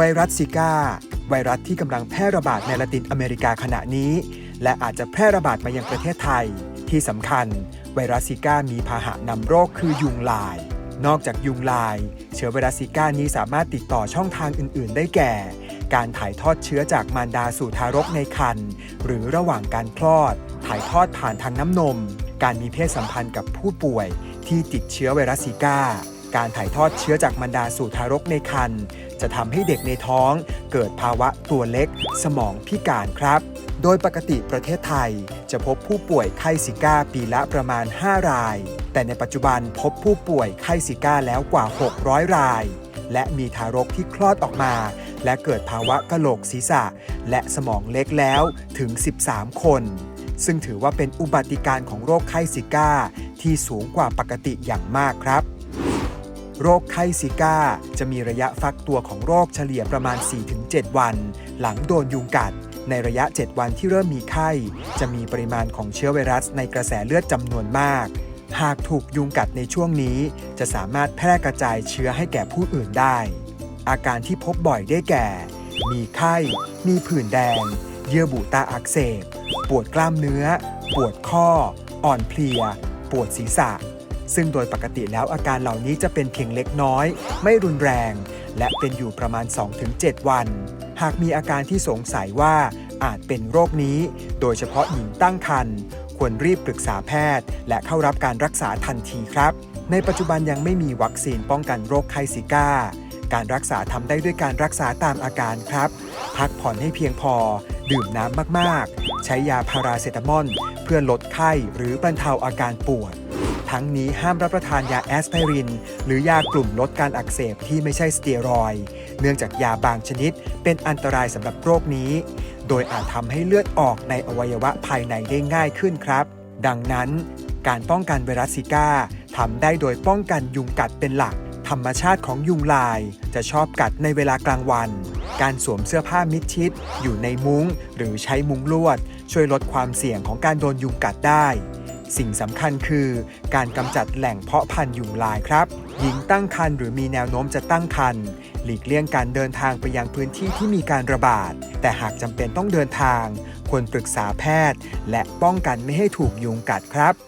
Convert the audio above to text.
ไวรัสซิก้า ไวรัสที่กำลังแพร่ระบาดในละตินอเมริกาขณะนี้ และอาจจะแพร่ระบาดมายังประเทศไทย ที่สำคัญ ไวรัสซิก้ามีพาหะนำโรคคือยุงลาย นอกจากยุงลาย เชื้อไวรัสซิก้านี้สามารถติดต่อช่องทางอื่น ๆ ได้แก่ การถ่ายทอดเชื้อจากมารดาสู่ทารกในครรภ์หรือระหว่างการคลอด ถ่ายทอดผ่านทางน้ำนม การมีเพศสัมพันธ์กับผู้ป่วย ที่ติดเชื้อไวรัสซิก้าการถ่ายทอดเชื้อจากมารดาสู่ทารกในครรภ์ จะทำให้เด็กในท้องเกิดภาวะตัวเล็กสมองพิการครับ โดยปกติประเทศไทยจะพบผู้ป่วยไข้ซิก้าปีละประมาณ 5 ราย แต่ในปัจจุบันพบผู้ป่วยไข้ซิก้าแล้วกว่า 600 ราย และมีทารกที่คลอดออกมา และเกิดภาวะกะโหลกศีรษะ และสมองเล็กแล้วถึง 13 คนซึ่งถือว่าเป็นอุบัติการของโรคไข้ซิก้า ที่สูงกว่าปกติอย่างมากครับ โรคไข้ซิก้า จะมีระยะฟักตัวของโรคเฉลี่ยประมาณ 4-7 วัน หลังโดนยุงกัด ในระยะ 7 วันที่เริ่มมีไข้ จะมีปริมาณของเชื้อไวรัสในกระแสเลือดจำนวนมาก หากถูกยุงกัดในช่วงนี้ จะสามารถแพร่กระจายเชื้อให้แก่ผู้อื่นได้ อาการที่พบบ่อยได้แก่ มีไข้ มีผื่นแดง เยื่อบุตาอักเสบ ปวดกล้ามเนื้อ ปวดข้อ อ่อนเพลีย ปวดศีรษะ ซึ่งโดยปกติแล้วอาการเหล่านี้จะเป็นเพียงเล็กน้อย ไม่รุนแรง และเป็นอยู่ประมาณ 2-7 วัน หากมีอาการที่สงสัยว่าอาจเป็นโรคนี้ โดยเฉพาะหญิงตั้งครรภ์ควรรีบปรึกษาแพทย์ และเข้ารับการรักษาทันทีครับ ในปัจจุบันยังไม่มีวัคซีนป้องกันโรคไข้ซิก้า การรักษาทำได้ด้วยการรักษาตามอาการครับ พักผ่อนให้เพียงพอ ดื่มน้ำมากๆ ใช้ยาพาราเซตามอลเพื่อลดไข้หรือบรรเทาอาการปวด ทั้งนี้ห้ามรับประทานยาแอสไพริน หรือยากลุ่มลดการอักเสบที่ไม่ใช่สเตียรอย เนื่องจากยาบางชนิดเป็นอันตรายสำหรับโรคนี้ โดยอาจทำให้เลือดออกในอวัยวะภายในได้ง่ายขึ้นครับ ดังนั้น การป้องกันไวรัสซิก้าทำได้โดยป้องกันยุงกัดเป็นหลัก ธรรมชาติของยุงลายจะชอบกัดในเวลากลางวัน การสวมเสื้อผ้ามิดชิด อยู่ในมุง้ง หรือใช้มุ้งลวด ช่วยลดความเสี่ยงของการโดนยุงกัดได้ สิ่งสำคัญคือ การกำจัดแหล่งเพาะพันธุ์ยุงลายครับ หญิงตั้งครรภ์หรือมีแนวโน้มจะตั้งครรภ์หลีกเลี่ยงการเดินทางไปยังพื้นที่ที่มีการระบาด แต่หากจำเป็นต้องเดินทาง ควรปรึกษาแพทย์ และป้องกันไม่ให้ถูกยุงกัดครับ